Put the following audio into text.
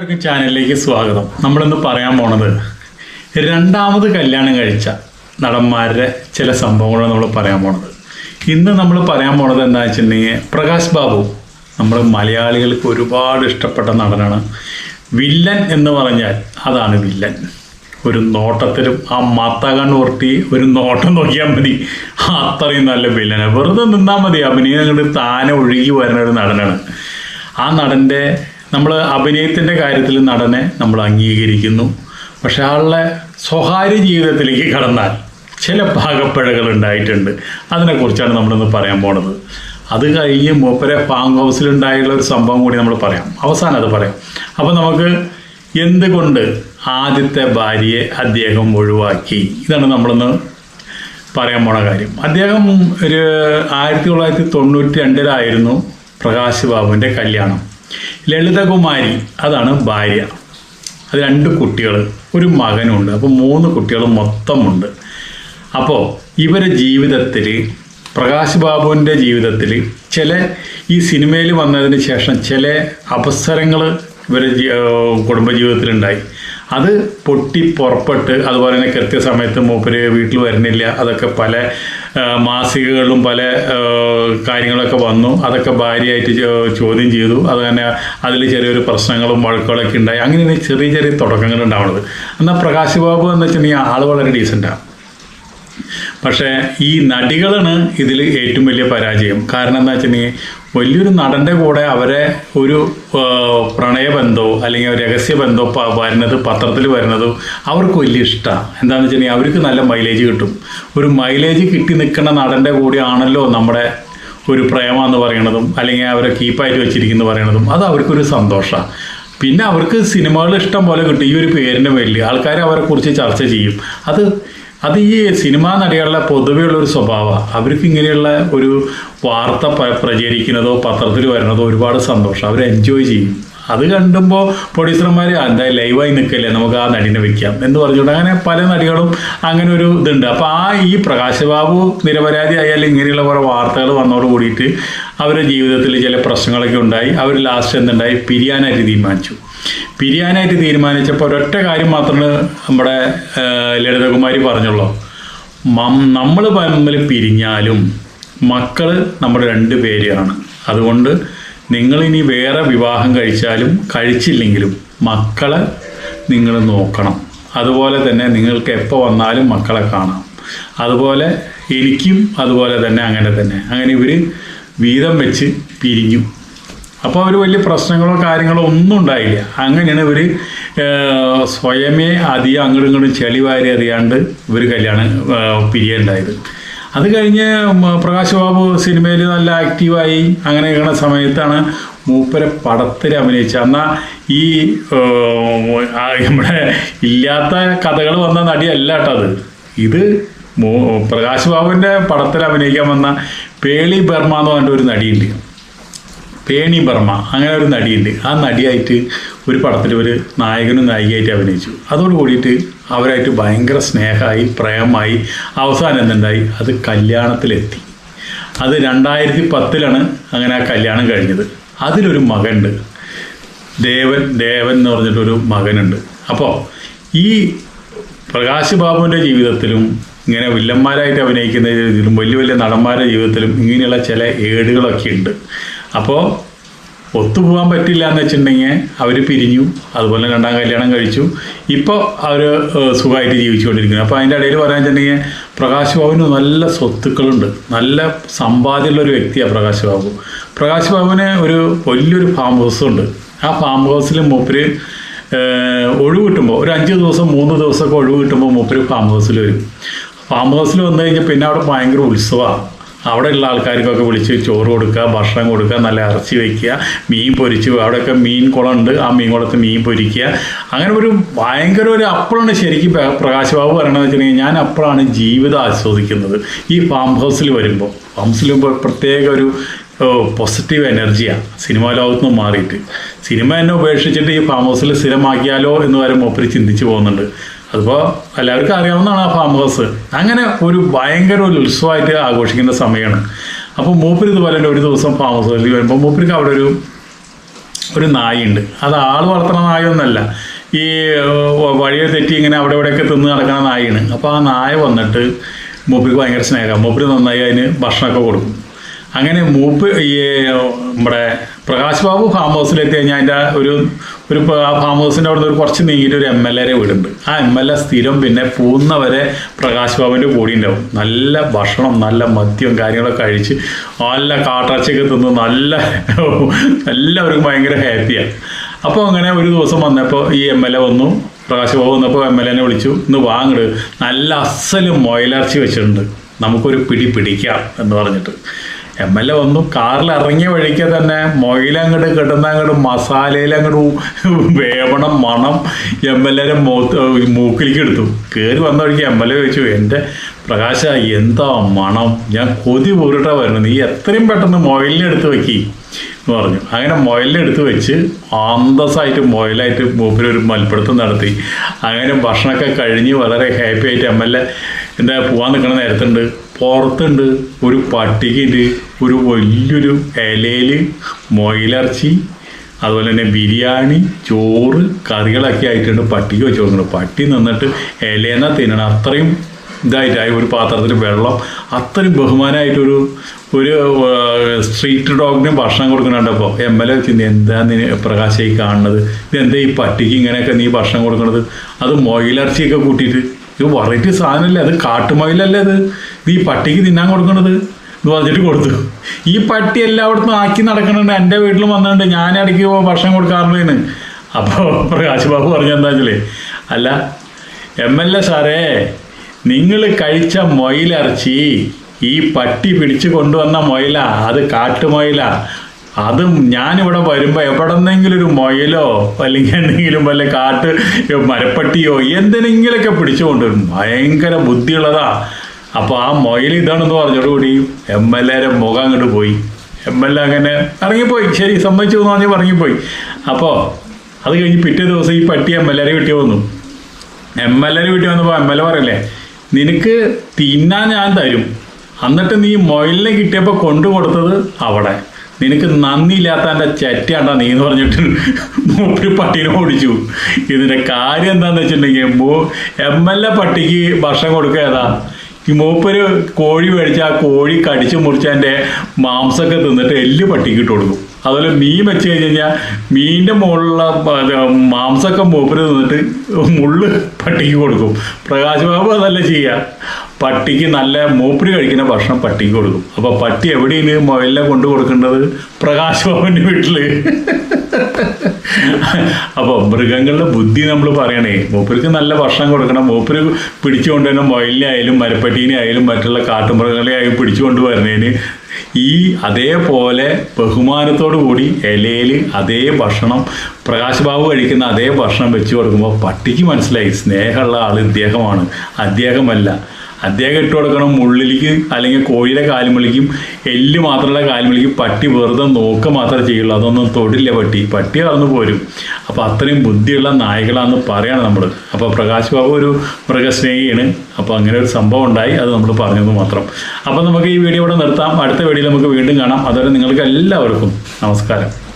എല്ലാവർക്കും ചാനലിലേക്ക് സ്വാഗതം. നമ്മളിന്ന് പറയാൻ പോണത് രണ്ടാമത് കല്യാണം കഴിച്ച നടന്മാരുടെ ചില സംഭവങ്ങളാണ് നമ്മൾ പറയാൻ പോണത്. ഇന്ന് നമ്മൾ പറയാൻ പോണത് എന്താ വെച്ചിട്ടുണ്ടെങ്കിൽ പ്രകാശ് ബാബു നമ്മൾ മലയാളികൾക്ക് ഒരുപാട് ഇഷ്ടപ്പെട്ട നടനാണ്. വില്ലൻ എന്ന് പറഞ്ഞാൽ അതാണ് വില്ലൻ. ഒരു നോട്ടത്തിലും ആ മാത്താകാൻ ഉറട്ടി ഒരു നോട്ടം നോക്കിയാൽ മതി. അത്രയും നല്ല വില്ലനാണ് വെറുതെ നിന്നാൽ മതി. അഭിനയം അങ്ങോട്ട് താനെ ഒഴുകി വരുന്ന ഒരു നടനാണ്. ആ നടന്റെ നമ്മൾ അഭിനയത്തിന്റെ കാര്യത്തിൽ നടനെ നമ്മൾ അംഗീകരിക്കുന്നു. പക്ഷെ ആളുടെ സ്വകാര്യ ജീവിതത്തിലേക്ക് കടന്നാൽ ചില ഭാഗപ്പിഴകൾ ഉണ്ടായിട്ടുണ്ട്. അതിനെക്കുറിച്ചാണ് നമ്മളിന്ന് പറയാൻ പോണത്. അത് കഴിഞ്ഞ് മൂപ്പരെ പാങ് ഹൗസിലുണ്ടായുള്ള ഒരു സംഭവം കൂടി നമ്മൾ പറയാം. അവസാനം അത് പറയാം. അപ്പോൾ നമുക്ക് എന്തുകൊണ്ട് ആദ്യത്തെ ഭാര്യയെ അദ്ദേഹം ഒഴിവാക്കി? ഇതാണ് നമ്മളിന്ന് പറയാൻ പോണ കാര്യം. അദ്ദേഹം ഒരു ആയിരത്തി തൊള്ളായിരത്തി തൊണ്ണൂറ്റി രണ്ടിലായിരുന്നു പ്രകാശ് ബാബുവിന്റെ കല്യാണം. ലളിതകുമാരി അതാണ് ഭാര്യ. അത് രണ്ട് കുട്ടികൾ ഒരു മകനുണ്ട്. അപ്പോൾ മൂന്ന് കുട്ടികൾ മൊത്തമുണ്ട്. അപ്പോൾ ഇവരെ ജീവിതത്തിൽ പ്രകാശ് ബാബുവിന്റെ ജീവിതത്തിൽ ചില ഈ സിനിമയിൽ വന്നതിന് ശേഷം ചില അവസരങ്ങൾ ഇവരെ കുടുംബജീവിതത്തിലുണ്ടായി. അത് പൊട്ടി പുറപ്പെട്ട് അതുപോലെ തന്നെ കൃത്യസമയത്ത് മൂപ്പര് വീട്ടിൽ വരുന്നില്ല. അതൊക്കെ പല മാസികകളും പല കാര്യങ്ങളൊക്കെ വന്നു. അതൊക്കെ ഭാര്യയായിട്ട് ചോദ്യം ചെയ്തു. അത് തന്നെ അതിൽ ചെറിയൊരു പ്രശ്നങ്ങളും വഴക്കുകളൊക്കെ ഉണ്ടായി. അങ്ങനെ ചെറിയ ചെറിയ തുടക്കങ്ങൾ ഉണ്ടാവുന്നത്. എന്നാൽ പ്രകാശ് ബാബു എന്ന് വെച്ചിട്ടുണ്ടെങ്കിൽ ആൾ വളരെ ഡീസന്റാണ് പക്ഷേ ഈ നടികളാണ് ഇതിൽ ഏറ്റവും വലിയ പരാജയം. കാരണം എന്താ വെച്ചിട്ടുണ്ടെങ്കിൽ വലിയൊരു നടന്റെ കൂടെ അവരെ ഒരു പ്രണയബന്ധമോ അല്ലെങ്കിൽ ഒരു രഹസ്യബന്ധമോ പ- വരുന്നത് പത്രത്തിൽ വരുന്നതോ അവർക്ക് വലിയ ഇഷ്ടമാണ് എന്താണെന്ന് വെച്ചിട്ടുണ്ടെങ്കിൽ അവർക്ക് നല്ല മൈലേജ് കിട്ടും. ഒരു മൈലേജ് കിട്ടി നിൽക്കുന്ന നടന്റെ കൂടെയാണല്ലോ നമ്മുടെ ഒരു പ്രേമ എന്ന് പറയണതും അല്ലെങ്കിൽ അവരെ കീപ്പായിട്ട് വെച്ചിരിക്കുന്നു പറയണതും. അത് അവർക്കൊരു സന്തോഷമാണ് പിന്നെ അവർക്ക് സിനിമകൾ ഇഷ്ടം പോലെ കിട്ടും. ഈ ഒരു പേരിന്റെ പേരിൽ ആൾക്കാർ അവരെക്കുറിച്ച് ചർച്ച ചെയ്യും. അത് അത് ഈ സിനിമാ നടികളുടെ പൊതുവെയുള്ള ഒരു സ്വഭാവമാണ് അവർക്ക് ഇങ്ങനെയുള്ള ഒരു വാർത്ത പ്രചരിക്കുന്നതോ പത്രത്തിൽ വരുന്നതോ ഒരുപാട് സന്തോഷം. അവർ എൻജോയ് ചെയ്യും. അത് കണ്ടുമ്പോൾ പ്രൊഡ്യൂസർമാർ എന്തായാലും ലൈവായി നിൽക്കല്ലേ നമുക്ക് ആ നടിനെ വെക്കാം. എന്ന് പറഞ്ഞുകൊണ്ട് അങ്ങനെ പല നടികളും അങ്ങനെ ഒരു ഇതുണ്ട്. അപ്പോൾ ആ ഈ പ്രകാശ് ബാബു നിരപരാധി ആയാലും ഇങ്ങനെയുള്ള കുറേ വാർത്തകൾ വന്നതോട് കൂടിയിട്ട് അവരുടെ ജീവിതത്തിൽ ചില പ്രശ്നങ്ങളൊക്കെ ഉണ്ടായി. അവർ ലാസ്റ്റ് എന്തുണ്ടായി? പിരിയാനായിട്ട് തീരുമാനിച്ചു പിരിയാനായിട്ട് തീരുമാനിച്ചപ്പോൾ ഒരൊറ്റ കാര്യം മാത്രമേ നമ്മുടെ ലളിതകുമാരി പറഞ്ഞുള്ളൂ. മം നമ്മൾ തമ്മിൽ പിരിഞ്ഞാലും മക്കൾ നമ്മുടെ രണ്ട് പേരാണ് അതുകൊണ്ട് നിങ്ങളിനി വേറെ വിവാഹം കഴിച്ചാലും കഴിച്ചില്ലെങ്കിലും മക്കളെ നിങ്ങൾ നോക്കണം. അതുപോലെ തന്നെ നിങ്ങൾക്ക് എപ്പോൾ വന്നാലും മക്കളെ കാണാം. അതുപോലെ എനിക്കും അതുപോലെ തന്നെ അങ്ങനെ തന്നെ. അങ്ങനെ ഇവർ വീതം വെച്ച് പിരിഞ്ഞു. അപ്പോൾ അവർ വലിയ പ്രശ്നങ്ങളോ കാര്യങ്ങളോ ഒന്നും ഉണ്ടായില്ല. അങ്ങനെയാണ് ഇവർ സ്വയമേ അധികം അങ്ങോട്ടും ഇങ്ങോട്ടും ചെളി വാരി അറിയാണ്ട് ഇവർ കല്യാണം പിരിയുണ്ടായത്. അത് കഴിഞ്ഞ് പ്രകാശ് ബാബു സിനിമയിൽ നല്ല ആക്റ്റീവായി അങ്ങനെ ഇരിക്കുന്ന സമയത്താണ് മൂപ്പരെ പടത്തിൽ അഭിനയിച്ച എന്നാൽ ഈ നമ്മുടെ ഇല്ലാത്ത കഥകൾ വന്ന നടിയല്ല കേട്ടോ അത്. ഇത് പ്രകാശ് ബാബുവിന്റെ പടത്തിൽ അഭിനയിക്കാൻ വന്ന പേളി ബർമ എന്ന് പറഞ്ഞ ഒരു നടിയുണ്ട്. പേണി ബർമ്മ അങ്ങനെ ഒരു നടിയുണ്ട്. ആ നടിയായിട്ട് ഒരു പടത്തിൽ ഒരു നായകനും നായികയായിട്ട് അഭിനയിച്ചു. അതോട് കൂടിയിട്ട് അവരായിട്ട് ഭയങ്കര സ്നേഹമായി പ്രേമമായി അവസാനം എന്തുണ്ടായി? അത് കല്യാണത്തിലെത്തി. അത് രണ്ടായിരത്തി പത്തിലാണ് അങ്ങനെ ആ കല്യാണം കഴിഞ്ഞത്. അതിലൊരു മകനുണ്ട്. ദേവൻ ദേവൻ എന്ന് പറഞ്ഞിട്ടൊരു മകനുണ്ട്. അപ്പോൾ ഈ പ്രകാശ് ബാബുവിന്റെ ജീവിതത്തിലും ഇങ്ങനെ വില്ലന്മാരായിട്ട് അഭിനയിക്കുന്ന ജീവിതത്തിലും വലിയ വലിയ നടന്മാരുടെ ജീവിതത്തിലും ഇങ്ങനെയുള്ള ചില ഏടുകളൊക്കെ ഉണ്ട്. അപ്പോൾ ഒത്തുപോകാൻ പറ്റില്ല എന്ന് വെച്ചിട്ടുണ്ടെങ്കിൽ അവർ പിരിഞ്ഞു. അതുപോലെ രണ്ടാം കല്യാണം കഴിച്ചു. ഇപ്പോൾ അവർ സുഖമായിട്ട് ജീവിച്ചുകൊണ്ടിരിക്കുന്നു. അപ്പോൾ അതിന്റെ ഇടയിൽ പറയാൻ വെച്ചിട്ടുണ്ടെങ്കിൽ പ്രകാശ് ബാബുവിന് നല്ല സ്വത്തുക്കളുണ്ട്. നല്ല സമ്പാദ്യമുള്ള ഒരു വ്യക്തിയാണ് പ്രകാശ് ബാബു. പ്രകാശ് ബാബുവിന് ഒരു വലിയൊരു ഫാം ഹൗസ് ഉണ്ട്. ആ ഫാം ഹൗസിൽ മൂപ്പര് ഒഴിവ് കിട്ടുമ്പോൾ ഒരു അഞ്ച് ദിവസം മൂന്ന് ദിവസമൊക്കെ ഒഴിവ് കിട്ടുമ്പോൾ മൂപ്പര് ഫാം ഹൗസിൽ വരും. ഫാം ഹൗസിൽ വന്നു കഴിഞ്ഞാൽ പിന്നെ അവിടെ ഭയങ്കര ഉത്സവമാണ് അവിടെയുള്ള ആൾക്കാർക്കൊക്കെ വിളിച്ച് ചോറ് കൊടുക്കുക ഭക്ഷണം കൊടുക്കുക നല്ല ഇറച്ചി വയ്ക്കുക മീൻ പൊരിച്ച് അവിടെയൊക്കെ മീൻ കുളമുണ്ട് ആ മീൻ കുളത്ത് മീൻ പൊരിക്കുക. അങ്ങനെ ഒരു ഭയങ്കര ഒരു അപ്പോഴാണ് ശരിക്കും പ്രകാശ് ബാബു പറയണതെന്ന് വെച്ചിട്ടുണ്ടെങ്കിൽ ഞാൻ അപ്പോഴാണ് ജീവിതം ആസ്വദിക്കുന്നത്. ഈ ഫാം ഹൗസിൽ വരുമ്പോൾ ഫാം ഹൗസിൽ വരുമ്പോൾ പ്രത്യേക ഒരു പോസിറ്റീവ് എനർജിയാണ് സിനിമാ ലോകത്ത് നിന്ന് മാറിയിട്ട്. സിനിമ എന്നെ ഉപേക്ഷിച്ചിട്ട് ഈ ഫാം ഹൗസിൽ സ്ഥിരമാക്കിയാലോ എന്ന് വരെ മൂപ്പര് ചിന്തിച്ച് പോകുന്നുണ്ട്. അതിപ്പോൾ എല്ലാവർക്കും അറിയാവുന്നതാണ് ആ ഫാം ഹൗസ് അങ്ങനെ ഒരു ഭയങ്കര ഒരു ഉത്സവമായിട്ട് ആഘോഷിക്കുന്ന സമയമാണ് അപ്പോൾ മൂപ്പര് ഇതുപോലെ തന്നെ ഒരു ദിവസം ഫാം ഹൗസിൽ വരുമ്പോൾ മൂപ്പർക്ക് അവിടെ ഒരു ഒരു നായുണ്ട്. അത് ആൾ വളർത്തുന്ന നായൊന്നല്ല. ഈ വഴിയെ തെറ്റി ഇങ്ങനെ അവിടെ ഇവിടെയൊക്കെ തിന്ന് നടക്കുന്ന നായാണ്. അപ്പോൾ ആ നായ വന്നിട്ട് മൂപ്പർക്ക് ഭയങ്കര സ്നേഹമാണ് മൂപ്പര് നന്നായി അതിന് ഭക്ഷണമൊക്കെ കൊടുക്കും. അങ്ങനെ മൂപ്പ് ഈ നമ്മുടെ പ്രകാശ് ബാബു ഫാം ഹൗസിലെത്തി കഴിഞ്ഞാൽ അതിന്റെ ഒരു ഒരു പ- ഫാം ഹൗസിന്റെ അവിടെ ഒരു കുറച്ച് നീങ്ങിയിട്ട് ഒരു എം എൽ എ വീടുണ്ട്. ആ എം എൽ എ സ്ഥിരം പിന്നെ പോകുന്നവരെ പ്രകാശ് ബാബുവിന്റെ കൂടി ഉണ്ടാവും നല്ല ഭക്ഷണം നല്ല മദ്യം കാര്യങ്ങളൊക്കെ കഴിച്ച് നല്ല കാട്ടാച്ചയൊക്കെ തിന്ന് നല്ല എല്ലാവർക്കും ഭയങ്കര ഹാപ്പിയാണ് അപ്പോൾ അങ്ങനെ ഒരു ദിവസം വന്നപ്പോൾ ഈ എം എൽ എ വന്നു. പ്രകാശ് ബാബു വന്നപ്പോൾ എം എൽ എനെ വിളിച്ചു. ഇന്ന് വാങ്ങട് നല്ല അസലും മൊയിലിറച്ചി വെച്ചിട്ടുണ്ട്. നമുക്കൊരു പിടി പിടിക്കാം എന്ന് പറഞ്ഞിട്ട്. എം എൽ എ വന്നു. കാറിൽ ഇറങ്ങിയ വഴിക്ക് തന്നെ മൊയിലങ്ങോട്ട് കിട്ടുന്ന അങ്ങോട്ട് മസാലയിൽ അങ്ങോട്ട് വേവണം മണം എം എൽ എയുടെ മൂക്കിലേക്ക് എടുത്തു. കയറി വന്ന വഴിക്ക് എം എൽ എ ചോദിച്ചു എന്റെ പ്രകാശ എന്താ മണം? ഞാൻ കൊതി പൂരിട്ടാ വരുന്നത്. നീ എത്രയും പെട്ടെന്ന് മൊയിലിനെ എടുത്ത് വെക്കി. എന്ന് പറഞ്ഞു. അങ്ങനെ മുയലെടുത്ത് വെച്ച് അന്തസ്സായിട്ട് മുയലായിട്ട് മൂപ്പര് ഒരു മൽപ്പിടുത്തം നടത്തി. അങ്ങനെ ഭക്ഷണമൊക്കെ കഴിഞ്ഞ് വളരെ ഹാപ്പി ആയിട്ട് എം എൽ എ എന്താ പോവാൻ നിൽക്കണ നേരത്തുണ്ട്. പുറത്തുണ്ട് ഒരു പട്ടികയുണ്ട്. ഒരു വലിയൊരു ഇലയിൽ മൊയിലിറച്ചി അതുപോലെ തന്നെ ബിരിയാണി ചോറ് കറികളൊക്കെ ആയിട്ടുണ്ട് പട്ടിക്ക് വെച്ച് കൊടുക്കുന്നത് പട്ടി നിന്നിട്ട് ഇലേന തിന്നണം അത്രയും ഇതായിട്ടായി ഒരു പാത്രത്തിൽ വെള്ളം. അത്രയും ബഹുമാനമായിട്ടൊരു ഒരു സ്ട്രീറ്റ് ഡോഗിന് ഭക്ഷണം കൊടുക്കണുണ്ടപ്പോൾ എം എൽ എ ചിന്ത എന്താ നീ പ്രകാശ് ഈ കാണുന്നത്? ഇതെന്താ ഈ പട്ടിക്ക് ഇങ്ങനെയൊക്കെ നീ ഭക്ഷണം കൊടുക്കണത് അത് മൊയിലിറച്ചിയൊക്കെ കൂട്ടിയിട്ട്. ഇത് വെറൈറ്റി സാധനമല്ലേ അത് കാട്ടുമൊയിലല്ലേ അത് നീ പട്ടിക്ക് തിന്നാൻ കൊടുക്കണത്? എന്ന് പറഞ്ഞിട്ട് കൊടുത്തു. ഈ പട്ടി എല്ലായിടത്തും ആക്കി നടക്കണുണ്ട് എന്റെ വീട്ടിൽ വന്നിട്ടുണ്ട്. ഞാൻ ഇടയ്ക്ക് ഭക്ഷണം കൊടുക്കാറുള്ളതിന് അപ്പോൾ പ്രകാശ് ബാബു പറഞ്ഞെന്താ വെച്ചാലേ അല്ല എം എൽ എ സാറേ നിങ്ങൾ കഴിച്ച മൊയിലിറച്ചി ഈ പട്ടി പിടിച്ചു കൊണ്ടുവന്ന മൊയില അത് കാട്ടുമൊയില അതും ഞാനിവിടെ വരുമ്പോൾ എവിടെന്നെങ്കിലും ഒരു മൊയിലോ അല്ലെങ്കിൽ എന്തെങ്കിലും വല്ല കാട്ട് മരപ്പട്ടിയോ എന്തിനെങ്കിലൊക്കെ പിടിച്ചു കൊണ്ടുവരും. ഭയങ്കര ബുദ്ധിയുള്ളതാ. അപ്പോൾ ആ മൊയിൽ ഇതാണെന്ന് പറഞ്ഞോടുകൂടി എം എൽ എയുടെ മുഖം അങ്ങോട്ട് പോയി. എം എൽ എ അങ്ങനെ ഇറങ്ങിപ്പോയി. ശരി സമ്മതിച്ചു എന്ന് പറഞ്ഞ് ഇറങ്ങിപ്പോയി. അപ്പോൾ അത് കഴിഞ്ഞ് പിറ്റേ ദിവസം ഈ പട്ടി എം എൽ എയുടെ വീട്ടിൽ വന്നു. എം എൽ എയുടെ വീട്ടിൽ വന്നപ്പോൾ എം എൽ എ പറയല്ലേ നിനക്ക് തിന്നാൻ ഞാൻ തരും. എന്നിട്ട് നീ മൊയിലിനെ കിട്ടിയപ്പോൾ കൊണ്ടു കൊടുത്തത് അവിടെ. നിനക്ക് നന്ദിയില്ലാത്ത എന്റെ ചെറ്റയാണ്ടാ നീ എന്ന് പറഞ്ഞിട്ട് മൂപ്പര് പട്ടീനെ ഓടിച്ചു. ഇതിന്റെ കാര്യം എന്താണെന്ന് വെച്ചിട്ടുണ്ടെങ്കിൽ എം എൽ എ പട്ടിക്ക് ഭക്ഷണം കൊടുക്കുക ഏതാ? ഈ മൂപ്പര് കോഴി മേടിച്ച് ആ കോഴി കടിച്ച് മുറിച്ച് അതിന്റെ മാംസമൊക്കെ തിന്നിട്ട് എല്ല് പട്ടിക്ക് ഇട്ട് കൊടുക്കും. അതുപോലെ മീൻ വെച്ച് കഴിഞ്ഞ് കഴിഞ്ഞാൽ മീനിന്റെ മുകളിലുള്ള മാംസമൊക്കെ മൂപ്പര് തിന്നിട്ട് മുള്ള് പട്ടിക്ക് കൊടുക്കും. പ്രകാശ് ബാബു അതല്ല ചെയ്യുക പട്ടിക്ക് നല്ല മൂപ്പര് കഴിക്കുന്ന ഭക്ഷണം പട്ടിക്ക് കൊടുക്കും. അപ്പോൾ പട്ടി എവിടെയാണ് മൊബൈലിനെ കൊണ്ട് കൊടുക്കേണ്ടത്? പ്രകാശ് ഭവന്റെ വീട്ടിൽ അപ്പോൾ മൃഗങ്ങളുടെ ബുദ്ധി നമ്മൾ പറയണേ മൂപ്പർക്ക് നല്ല ഭക്ഷണം കൊടുക്കണം. മൂപ്പര് പിടിച്ചുകൊണ്ട് തന്നെ മൊയിലിനെ ആയാലും മരപ്പട്ടീനെ ആയാലും മറ്റുള്ള കാട്ടുമൃഗങ്ങളെ ആയാലും പിടിച്ചുകൊണ്ട് വരുന്നതിന് ഈ അതേപോലെ ബഹുമാനത്തോടു കൂടി ഇലയിൽ അതേ ഭക്ഷണം പ്രകാശ് ബാബു കഴിക്കുന്ന അതേ ഭക്ഷണം വെച്ച് കൊടുക്കുമ്പോൾ പട്ടിക്ക് മനസ്സിലായി സ്നേഹമുള്ള ആൾ ഇദ്ദേഹമാണ്. അദ്ദേഹമല്ല. അദ്ദേഹം ഇട്ട് കൊടുക്കണം മുള്ളിലേക്ക് അല്ലെങ്കിൽ കോഴിയുടെ കാലുമളിക്കും എല്ല് മാത്രമുള്ള കാലുമളിക്കും പട്ടി വെറുതെ നോക്കുക മാത്രമേ ചെയ്യുള്ളൂ. അതൊന്നും തൊടില്ല പട്ടി. പട്ടി കടന്നു പോരും. അപ്പോൾ അത്രയും ബുദ്ധിയുള്ള നായകളാണെന്ന് പറയാണ് നമ്മൾ അപ്പോൾ പ്രകാശ് ബാബു ഒരു മൃഗസ്നേഹിയാണ്. അപ്പോൾ അങ്ങനെ ഒരു സംഭവം ഉണ്ടായി. അത് നമ്മൾ പറഞ്ഞത് മാത്രം. അപ്പോൾ നമുക്ക് ഈ വീഡിയോ ഇവിടെ നിർത്താം. അടുത്ത വീഡിയോയിൽ നമുക്ക് വീണ്ടും കാണാം. അതുവരെ നിങ്ങൾക്ക് എല്ലാവർക്കും നമസ്കാരം.